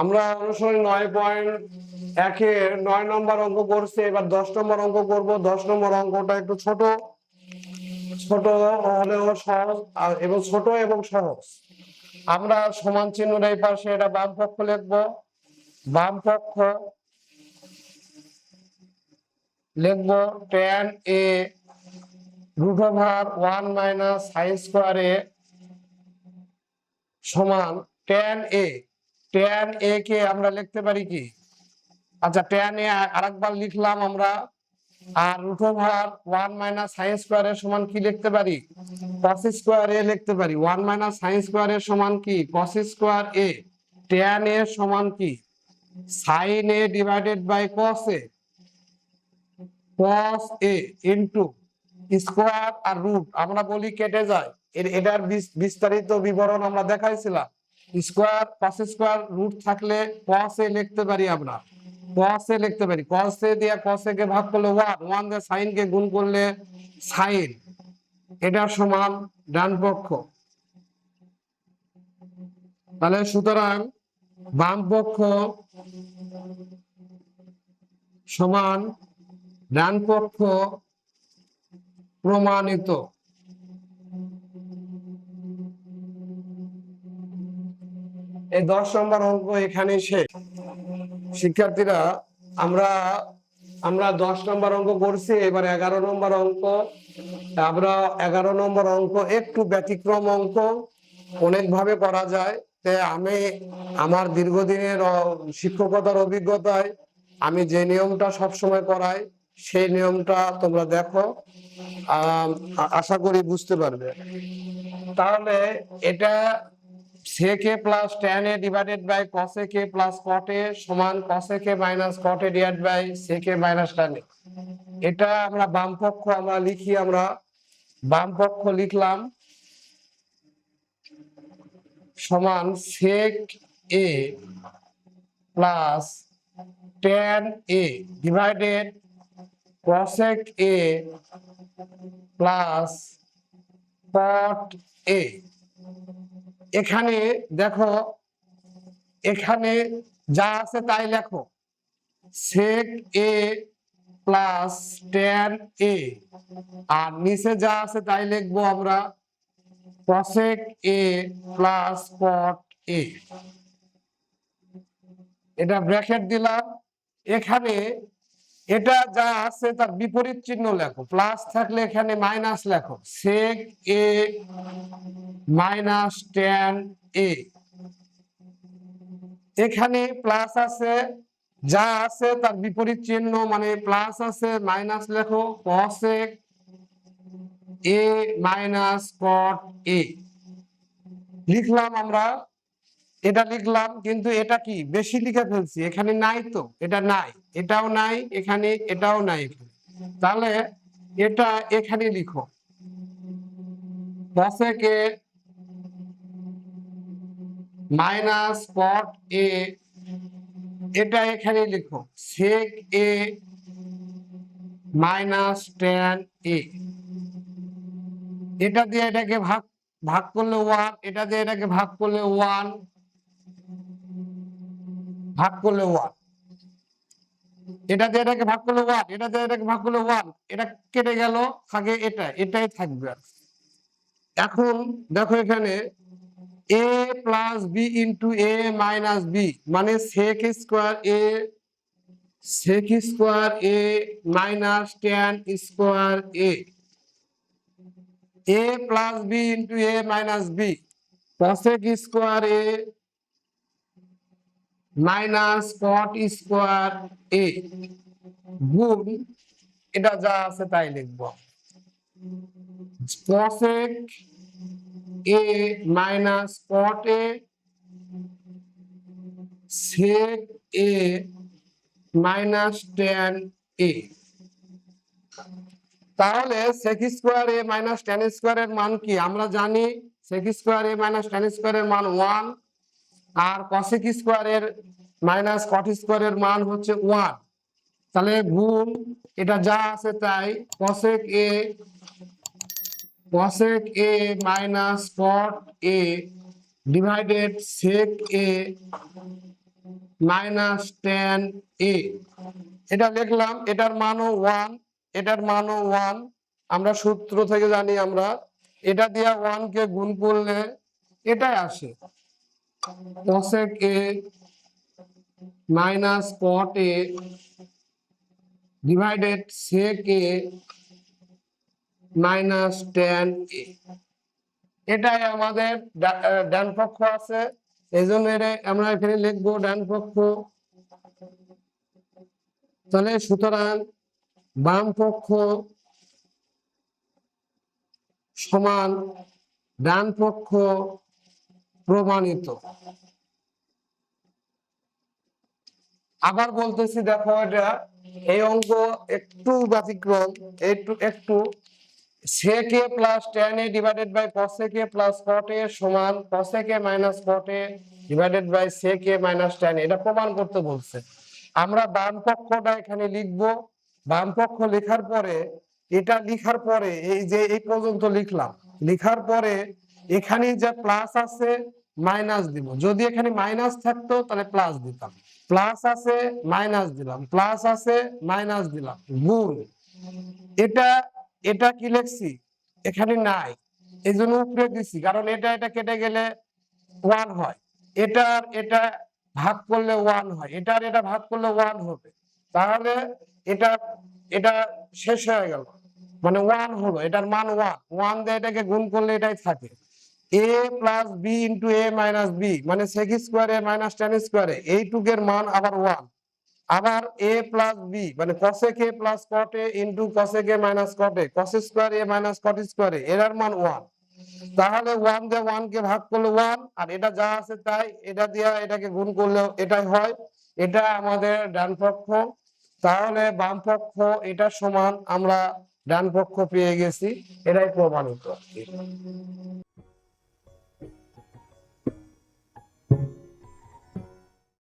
আমরা অনুসরণ নয় পয়েন্ট একের নয় নম্বর অঙ্ক করছি, এবার দশ নম্বর অঙ্ক করব। দশ নম্বর অঙ্কটা একটু ছোট। ছোট হলেও সহজ এবং ছোট এবং সহজ। আমরা সমান চিহ্ন এই পাশে, এটা বাম পক্ষ লিখব। বাম পক্ষ লিখব tan A root over one minus sin square A সমান টেন এ টেন এ কে আমরা লিখতে পারি কি? আচ্ছা টেন এ আরেকবার লিখলাম আমরা। আর root over one minus sin square এর সমান কি লিখতে পারি? কস স্কোয়ার এ লিখতে পারি। ওয়ান মাইনাস সাইন স্কোয়ার এর সমান কি? Cos square A ten A সমান কি? Sin A divided by cos A cos A into square R root আমরা বলি কেটে যায়। এর এটার বিস্তারিত বিবরণ আমরা দেখাইছিলাম। স্কোয়ার কস স্কোয়ার রুট থাকলে কস লিখতে পারি আমরা। কস লিখতে পারি। কস দিয়ে কস কে ভাগ করলে ওয়ান ওয়ান দিয়ে সাইন কে গুণ করলে সাইন এটা সমান ডান পক্ষ তাহলে সুতরাং বাম পক্ষ সমান ডান পক্ষ প্রমাণিত। এই দশ নম্বর অঙ্ক এখানে শেষ। শিক্ষার্থীরা, আমরা আমরা দশ নম্বর অঙ্ক করছি, এবার এগারো নম্বর অঙ্ক। আমরা এগারো নম্বর অঙ্ক একটু ব্যতিক্রম অঙ্ক, অনেকভাবে করা যায়। তে আমি আমার দীর্ঘদিনের শিক্ষকতার অভিজ্ঞতায় আমি যে নিয়মটা সবসময় করাই, সেই নিয়মটা তোমরা দেখো। আশা করি বুঝতে পারবে। তাহলে এটা sec A plus tan A divided by cosec plus cot A সমান cosec minus cot A divide by sec A minus tan এটা আমরা বাম পক্ষ আমরা লিখি, আমরা বাম পক্ষ লিখলাম। সমান sec A plus tan A divided cosec A plus cot A. এখানে দেখো, এখানে যা আছে তাই লেখো। সেক এ প্লাস টেন এ আর নিচে যা আছে তাই লিখব আমরা কসেক এ প্লাস কট এ এটা ব্র্যাকেট দিলাম। এখানে এটা যা আছে তার বিপরীত চিহ্ন লেখো। প্লাস থাকলে এখানে মাইনাস লেখো। সেক এ মাইনাস টেন এ এখানে প্লাস আছে, যা আছে তার বিপরীত চিহ্ন মানে প্লাস আছে মাইনাস লেখো কসেক এ মাইনাস কট এ লিখলাম আমরা এটা লিখলাম, কিন্তু এটা কি? বেশি লিখে ফেলছি, এখানে নাই তো, এটা নাই, এটাও নাই, এখানে, এটাও নাই। তাহলে এটা এখানে লিখো। মাইনাস কট এ, এটা এখানে লিখো সেক এ মাইনাস টেন এ। এটা দিয়ে এটাকে ভাগ ভাগ করলে ওয়ান এটা দিয়ে এটাকে ভাগ করলে ওয়ান ভাগ করলে ওয়ান এটা এটাকে ভাগ করলে ওয়ান এটা এটাকে ভাগ করলে ওয়ান এটা কেটে গেল থাকে এটা, এটাই থাকবে। এখন দেখো এখানে A plus B into A minus B মানে sec square A sec square A minus tan square A A plus B into A minus B cosec square A minus cot square A গুণ, এটা যা আছে তাই লিখব। Cosec A minus cot A sec A minus tan A তাহলে sec square A minus tan স্কোয়ারের মান কি? আমরা জানি sec square A minus tan স্কোয়ারের মান ওয়ান আর কসেক স্কোয়ারের মাইনাস কট স্কোয়ারের মান হচ্ছে ওয়ান তাহলে গুণ, এটা যা আছে তাই cosec A cosec A minus cot A divided sec A minus tan A এটা লিখলাম, এটার মানও ওয়ান এটার মানও ওয়ান আমরা সূত্র থেকে জানি আমরা, এটা দিয়ে ওয়ান কে গুণ করলে এটাই আসে। Cosec A minus cot A divided sec A minus tan A এটাই আমাদের ডান পক্ষ আছে। এই জন্য আমরা এখানে লিখব ডান পক্ষ। তাহলে সুতরাং বাম পক্ষ সমান ডান পক্ষ প্রমাণিত। আবার বলতেছি, দেখো, এটা এই অঙ্ক একটু ব্যতিক্রম, একটু একটু। এটা প্রমাণ করতে বলছে। আমরা এখানে লেখার পরে, এটা লিখার পরে, এই যে, এই পর্যন্ত লিখলাম। লিখার পরে এখানে যে প্লাস আছে মাইনাস দিব। যদি এখানে মাইনাস থাকতো, তাহলে প্লাস দিতাম। প্লাস আছে মাইনাস দিলাম। প্লাস আছে মাইনাস দিলাম। গুণ এটা এটা কি লিখছি? এখানে নাই। এই জন্য উপরে দিছি। কারণ এটা এটা কেটে গেলে ওয়ান হয়। এটার, এটা ভাগ করলে ওয়ান হয়। এটার, এটা ভাগ করলে ওয়ান হবে। তাহলে এটা এটা শেষ হয়ে গেল। মানে ওয়ান হলো। এটার মান ওয়ান ওয়ান দিয়ে এটাকে গুণ করলে এটাই থাকে। A plus B A minus B মানে সেক স্কোয়ারে মাইনাস টেন স্কোয়ারে এইটুকের মান আবার ওয়ান আবার এ প্লাস বি মানে cosec a plus a into cosec a minus a, cos square a minus cot square a এর মান 1 তাহলে 1 দিয়ে 1 কে ভাগ করলে 1 আর এটা যা আছে তাই, এটা দিয়ে এটাকে গুণ করলে এটাই হয়। এটা আমাদের ডান পক্ষ। তাহলে বাম পক্ষ, এটা সমান আমরা ডান পক্ষ পেয়ে গেছি। এটাই প্রমাণিত।